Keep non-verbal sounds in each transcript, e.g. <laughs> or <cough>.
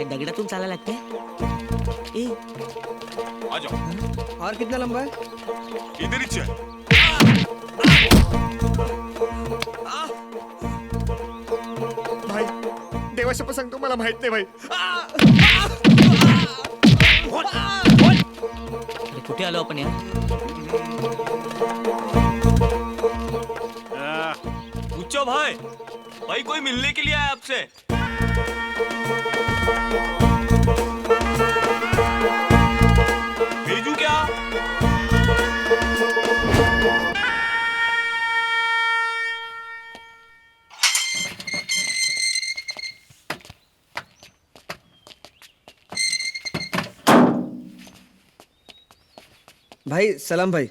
या दगडातून चालायला लागते? ए. आ जाओ और कितना लंबा है इधर ही चल भाई देवाशपथ सांगतो मला माहीत नाही भाई. अरे कुठे आलो आपण या? पूछो भाई भाई कोई मिलने के लिए आया आपसे? भेजू क्या? भाई सलाम भाई।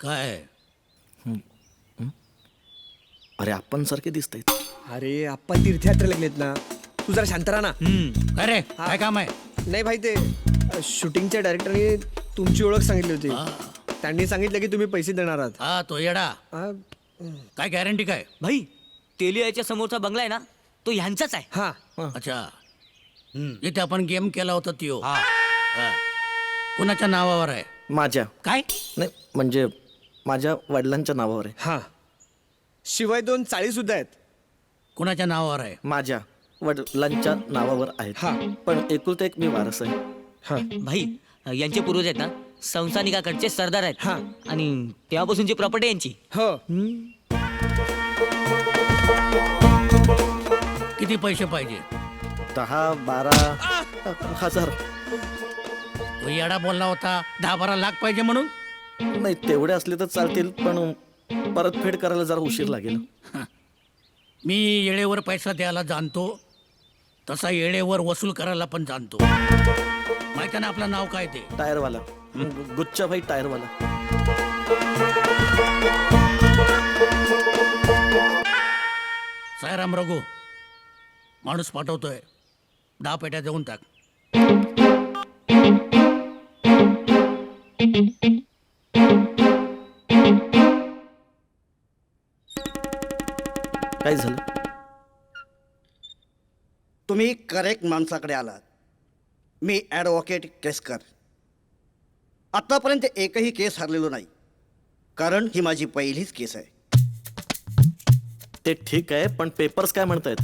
काय अरे आपण सारखे दिसत अरे आपण तीर्थयात्रेला गेलेत ना. तू जरा शांत राहा ना. काय रे काय काम आहे? नाही भाई ते अ, शूटिंगच्या डायरेक्टरने तुमची ओळख सांगितली होती. त्यांनी सांगितलं की तुम्ही पैसे देणार आहात. हा तो येडा. आ, काय गॅरंटी काय? भाई तेलियाच्या समोरचा बंगला आहे ना तो ह्यांचाच आहे. हा. अच्छा. इथे आपण गेम केला होता त्यो. हा. कुणाच्या नावावर आहे? माझ्या. काय? नाही म्हणजे माझ्या वडिलांच्या नावावर आहे. हा. शिवाय दोन चाळी सुद्धा आहेत. कुणाच्या नावावर आहे? माझ्या. वडिलांच्या नावावर आहेत. हा. पण एकुलता एक मी वारस आहे. हा. भाई यांचे पूर्वज आहेत ना? संस्थानिकाकडचे सरदार आहेत. हा. आणि तेव्हापासूनची प्रॉपर्टी यांची. हो. किती पैसे पाहिजे? दहा बारा हजार. तो येडा बोलला होता दहा बारा लाख पाहिजे म्हणून? नाही तेवढे असले तर चालतील पण परतफेड करायला जरा उशीर लागेल. मी येळेवर पैसा द्यायला जाणतो. तसा येळेवर वसूल करायला पण जाणतो. माहिती ना आपलं नाव काय ते? टायरवाला. गुच्चाभाई टायरवाला. सायराम रघु माणूस पाठवतोय. दहा पेट्या देऊन टाक. काय झालं? तुम्ही करेक्ट माणसाकडे आलात. मी ॲडव्होकेट केसकर आत्तापर्यंत एकही केस हरलेलो नाही. कारण ही माझी पहिलीच केस आहे. ते ठीक आहे पण पेपर्स काय म्हणतायत?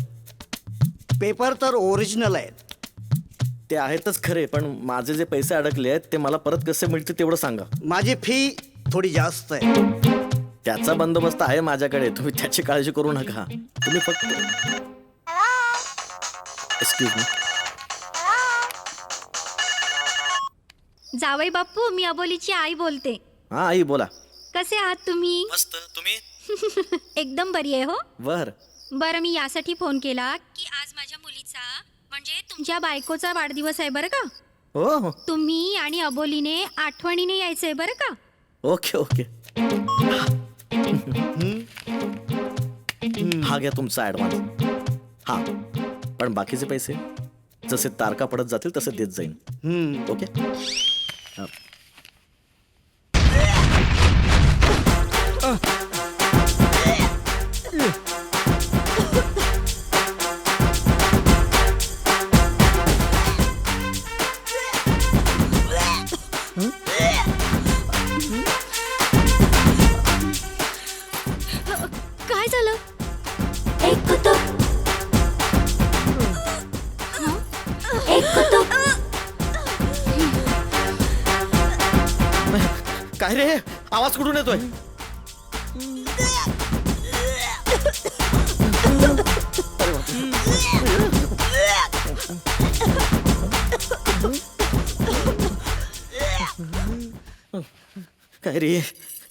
पेपर तर ओरिजिनल आहेत. ते आहेतच खरे पण माझे जे पैसे अडकले आहेत ते मला परत कसे मिळतील तेवढं सांगा. माझी फी थोडी जास्त आहे. त्याचा बंदोबस्त आहे माझ्याकडे तुम्ही त्याची काळजी करू नका. तुम्ही फक्त एक्सक्यूज मी जावई बाप्पू मी अबोलीची आई बोलते. हा आई बोला. कसे आहात तुम्ही? मस्त तुम्ही? <laughs> एकदम बरी आहे हो. बर. बरं मी यासाठी फोन केला की आज माझ्या मुलीचा म्हणजे तुमच्या बायकोचा वाढदिवस आहे बरं का? हो हो. तुम्ही आणि अबोलीने आठवणीने यायचंय बरं का? Okay okay. हा घ्या तुमचा ॲडव्हान्स हा. पण बाकीचे पैसे जसे तारका पडत जातील तसे देत जाईन. ओके आवाज कुठून येतोय? काय रे?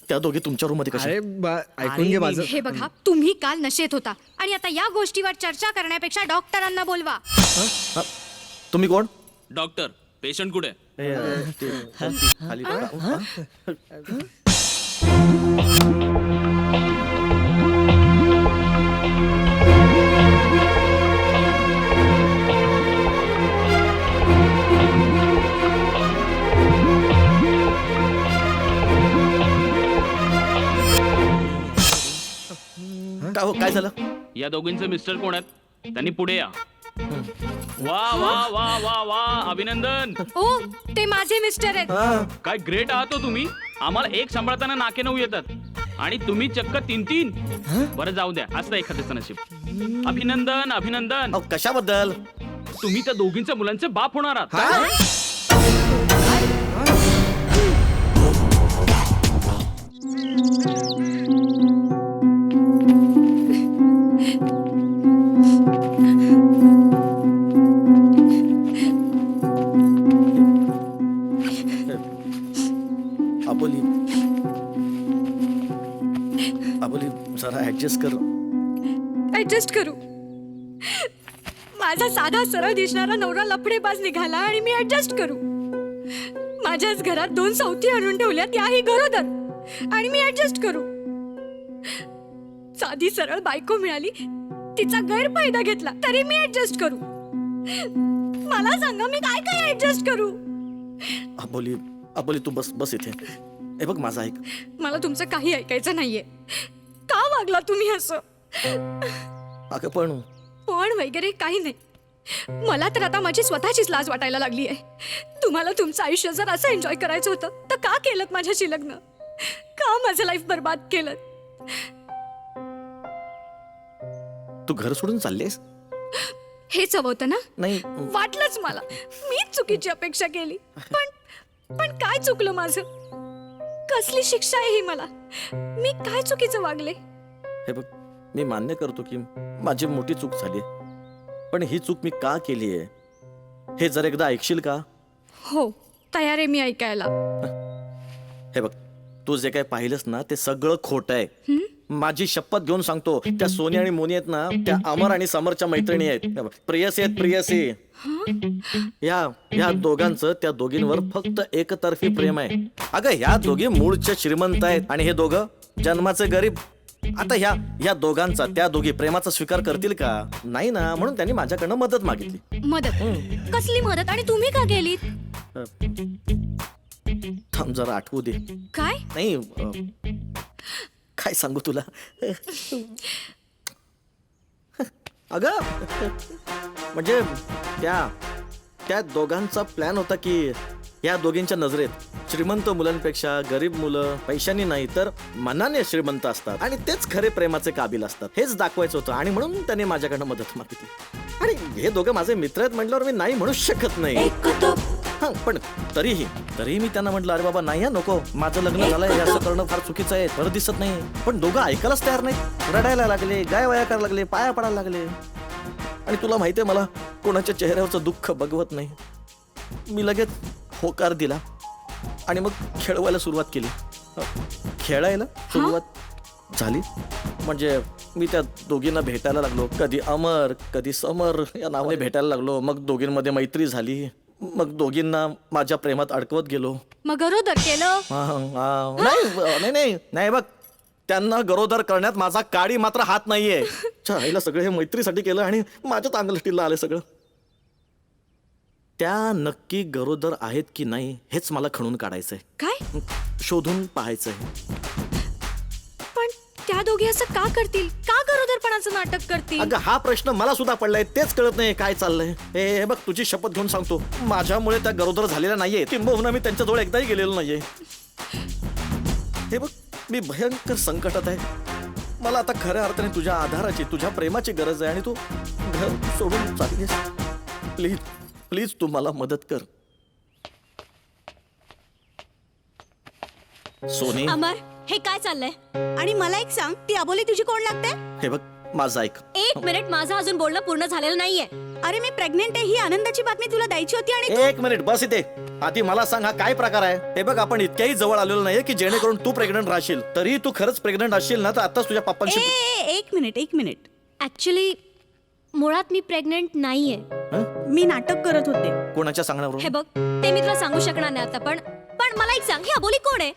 त्या दोघी तुमच्या रूममध्ये कशा अरे बा- ऐकून घे माझं. हे बघा तुम्ही काल नशेत होता. आणि आता या गोष्टीवर चर्चा करण्यापेक्षा डॉक्टरांना बोलवा. हा, तुम्ही कोण? डॉक्टर पेशंट कुठे? खाली बघा. का हो, काय झालं? या दोघींचे मिस्टर कोण आहेत? त्यांनी पुढे या. वा वा वा वा वा. अभिनंदन. ओ ते माझे मिस्टर आहेत. काय ग्रेट आहात हो तुम्ही? आम्हाला एक सांभाळताना नाके नऊ येतात. आणि तुम्ही चक्क तीन तीन. बरं जाऊ द्या. असं एखाद्याचं नशीब. अभिनंदन अभिनंदन. अहो कशाबद्दल? तुम्ही त्या दोघींच्या मुलांचे बाप होणार आहात. जरा ऍडजस्ट कर. ऍडजस्ट करू. माझा साधा सरळ दिसणारा नवरा लफडेबाज निघाला आणि मी ऍडजस्ट करू. माझ्याच घरात दोन सावती आणून ठेवल्या त्याही गरोदर. आणि मी ऍडजस्ट करू. साधी सरळ बायको मिळाली. तिचा गैरफायदा घेतला तरी मी ऍडजस्ट करू. मला सांगा मी काय काय ऍडजस्ट करू? अबोली अबोली तू बस बस इथे. हे बघ माझा ऐक. मला तुमचं काही ऐकायचं नाहीये. वागला तुम्ही असं? अगं पण पण वगैरे काही नाही. मला तर आता माझी स्वतःचीच लाज वाटायला लागली आहे. तुम्हाला तुमचं आयुष्य जर असं एन्जॉय करायचं होतं तर का केलं माझ्याशी लग्न? का माझं लाईफ बर्बाद केलं तू घर सोडून चाललेस हेच हवं होतं ना? नाही. वाटलंच मला. मीच चुकीची अपेक्षा केली. पण पण काय चुकलं माझं? कसली शिक्षा आहे ही मला? मी काय चुकीचं वागले? हे बघ मी मान्य करतो की माझी मोठी चूक झाली पण ही चूक मी का केली आहे? हे जर एकदा ऐकशील का? हो तयार आहे मी ऐकायला. हे बघ तू जे काय पाहिलंस ना ते सगळं खोट आहे. माझी शपथ घेऊन सांगतो त्या सोनी आणि मोनी आहेत ना त्या अमर आणि समरच्या मैत्रिणी आहेत. प्रेयसी आहेत प्रेयसी. या ह्या दोघांचं त्या दोघींवर फक्त एकतर्फी प्रेम आहे. अगं ह्या दोघी मूळचे श्रीमंत आहेत. आणि हे दोघं जन्माचे गरीब आता ह्या ह्या दोघांचा त्या दोघी प्रेमाचा स्वीकार करतील का? नाही ना म्हणून त्यांनी माझ्याकडनं मदत मागितली. मदत? कसली मदत? आणि तुम्ही का केलीत थांब जरा आठवू दे. काय? नाही अ, काय सांगू तुला? अगं म्हणजे त्या त्या दोघांचा प्लॅन होता की या दोघींच्या नजरेत श्रीमंत मुलांपेक्षा गरीब मुलं पैशानी नाही तर मनाने श्रीमंत असतात. आणि तेच खरे प्रेमाचे काबिल असतात. हेच दाखवायचं होतं आणि म्हणून त्याने माझ्याकडनं मदत मागितली. आणि हे दोघं माझे मित्र आहेत म्हटल्यावर मी नाही म्हणूच शकत नाही. हा पण तरीही तरीही मी त्यांना म्हटलं अरे बाबा नाही हा नको. माझं लग्न झालंय हे असं करणं फार चुकीचं आहे बरं दिसत नाही. पण दोघं ऐकायलाच तयार नाही रडायला लागले गाय वाया करायला लागले पाया पडायला लागले. आणि तुला माहितीये मला कोणाच्या चेहऱ्यावरचं दुःख बघवत नाही. मी लगेच होकार दिला आणि मग खेळवायला सुरुवात केली. खेळायला सुरुवात झाली. म्हणजे मी त्या दोघींना भेटायला लागलो. कधी अमर कधी समर या नावाने भेटायला लागलो. मग दोघींमध्ये मैत्री झाली. मग दोघींना माझ्या प्रेमात अडकवत गेलो. मग गरोदर केलं? हा, हा. नाही ब- नाही नाही नाही बघ. त्यांना गरोदर करण्यात माझा काडी मात्र हात नाहीये. <laughs> च्या आईला सगळं हे मैत्रीसाठी केलं आणि माझ्याच अंगलटीला आले सगळं. त्या नक्की गरोदर आहेत की नाही हेच मला खणून काढायचंय. काय? शोधून पाहायचंय. पण त्या दोघी असं का करतील? का गरोदरपणाचं नाटक करतील? अगं हा प्रश्न मला सुद्धा पडलाय तेच कळत नाही काय चाललंय. हे हे बघ तुझी शपथ घेऊन सांगतो. माझ्यामुळे त्या गरोदर झालेल्या नाहीये. किंबहुना मी त्यांच्याजवळ एकदाही गेलेलो नाहीये. हे बघ मी भयंकर संकटात आहे. मला आता खऱ्या अर्थाने तुझ्या आधाराची तुझ्या प्रेमाची गरज आहे आणि तू घर सोडून चाललीस प्लीज. प्लीज तू मला मदत कर. सोनी. अमर हे काय चाललंय? आणि मला एक सांग ती अबोली तुझी कोण लागते? हे बघ माझं ऐक. एक मिनिट माझं अजून बोलणं पूर्ण झालेलं नाहीये. अरे मी प्रेग्नेंट आहे ही आनंदाची बातमी तुला द्यायची होती आणि एक मिनिट बस इथे. आधी मला सांग हा काय प्रकार आहे? हे बघ आपण इतक्याही जवळ आलेलो नाहीये की जेणेकरून तू प्रेग्नंट राहशील. तरी तू खरंच प्रेग्नंट असशील ना तर आताच तुझ्या ए, पप्पांशी ए, एक मिनिट एक मिनिट. ऍक्च्युली मुळात मी प्रेग्नेंट नाहीये. हं? मी नाटक करत होते. कोणाच्या हे सांगण्यावरून बघ ते मी तुला सांगू शकणार नाही आता पण पण मला एक सांग ही अबोली कोण आहे?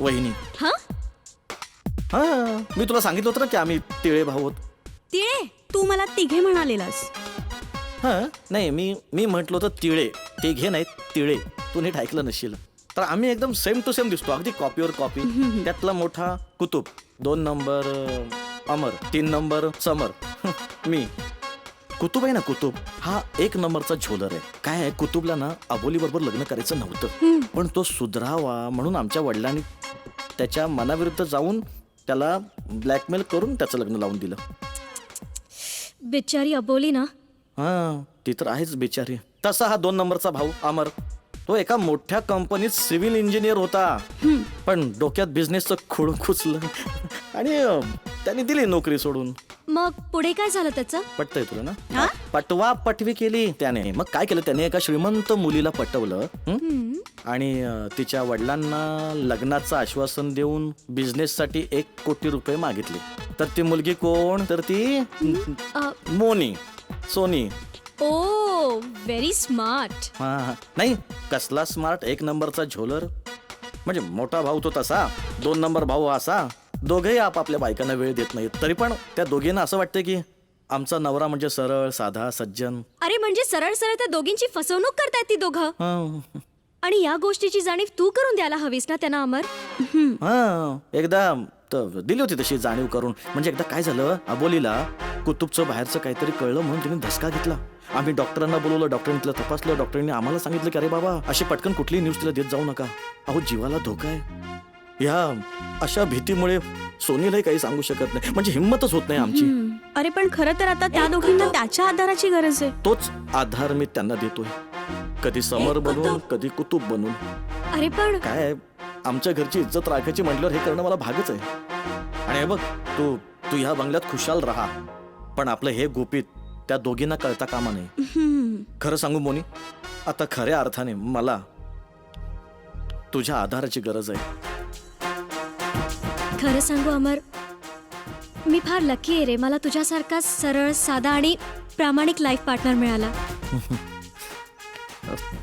वहिनी. हा? हा मी तुला सांगितलं होतं ना की आम्ही तिळे भाऊ आहोत. तिळे? तू मला तिघे म्हणालेलास. हा नाही मी मी म्हटलं होतं तिळे. ते घे नाहीत तिळे. तू नीट ऐकलं नशील. तर आम्ही एकदम सेम टू सेम दिसतो अगदी कॉपीवर कॉपी त्यातला मोठा कुतुब. दोन नंबर अमर. तीन नंबर समर. <laughs> मी. कुतुब आहे ना कुतुब? हा एक नंबरचा झोलर आहे. काय आहे? कुतुबला ना अबोली बरोबर लग्न करायचं नव्हतं. पण तो सुधरावा म्हणून आमच्या वडिलांनी त्याच्या मनाविरुद्ध जाऊन त्याला ब्लॅकमेल करून त्याचं लग्न लावून दिलं. बिचारी अबोली ना? हा ती तर आहेच बिचारी. तसा हा दोन नंबरचा भाऊ अमर तो एका मोठ्या कंपनीत सिव्हिल इंजिनियर होता. पण डोक्यात बिझनेसचं खोड खुचलं आणि त्याने दिली नोकरी सोडून. मग पुढे काय झालं त्याचं? पटतंय तुला ना? पटवा पटवी केली त्याने. मग काय केलं त्याने? एका श्रीमंत मुलीला पटवलं हं? आणि अं, तिच्या वडिलांना लग्नाचं आश्वासन देऊन बिझनेस साठी एक कोटी रुपये मागितले. तर ती मुलगी कोण? तर ती मोनी सोनी. ओ व्हेरी स्मार्ट हा हा. नाही कसला स्मार्ट एक नंबरचा झोलर. म्हणजे मोठा भाऊ तो तसा. दोन नंबर भाऊ असा. दोघेही आपापल्या बायकांना वेळ देत नाहीत. तरी पण त्या दोघींना असं वाटतं की आमचा नवरा म्हणजे सरळ साधा सज्जन. अरे म्हणजे सरळ सरळ त्या दोघींची फसवणूक करतायत ती दोघं? हा. आणि या गोष्टीची जाणीव तू करून द्यायला हवीस ना त्यांना अमर? हा एकदा त- दिली होती तशी जाणीव करून. म्हणजे एकदा काय झालं अबोलीला कुतुबचं बाहेरचं काहीतरी कळलं म्हणून तिने धसका घेतला. आम्ही डॉक्टरांना बोलवलं डॉक्टरांनी तिला तपासलं डॉक्टरांनी आम्हाला सांगितलं की अरे बाबा अशी पटकन कुठली न्यूज तिला देत जाऊ नका. अहो जीवाला धोका आहे. ह्या अशा भीतीमुळे सोनीलाही काही सांगू शकत नाही. म्हणजे हिंमतच होत नाही आमची. अरे पण खरं तर आता त्या दोघींना त्याच्या आधाराची गरज आहे. तोच आधार मी त्यांना देतोय. कधी समर बनून कधी कुतुब बनून. अरे पण काय आमच्या घरची इज्जत राखायची म्हटल्यावर हे करणं मला भागच आहे. आणि हे बघ तू तू ह्या बंगल्यात खुशाल राहा. पण आपलं हे गुपित त्या दोघींना कळता कामा नाही खरं सांगू मोनी? आता खऱ्या अर्थाने मला तुझ्या आधाराची गरज आहे. खरं सांगू अमर? मी फार लकी आहे रे. मला तुझ्यासारखा सरळ साधा आणि प्रामाणिक लाईफ पार्टनर मिळाला. <laughs>